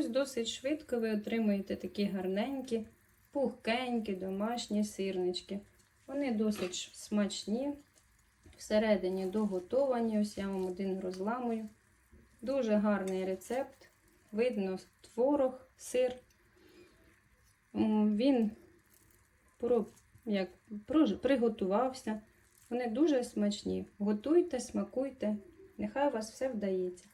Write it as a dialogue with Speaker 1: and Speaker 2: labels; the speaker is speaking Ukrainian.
Speaker 1: ось досить швидко ви отримуєте такі гарненькі, пухкенькі, домашні сирнички. Вони досить смачні. Всередині доготовані. Ось я вам один розламую. Дуже гарний рецепт. Видно творог, сир. Він про, як, про, приготувався. Вони дуже смачні. Готуйте, смакуйте. Нехай у вас все вдається.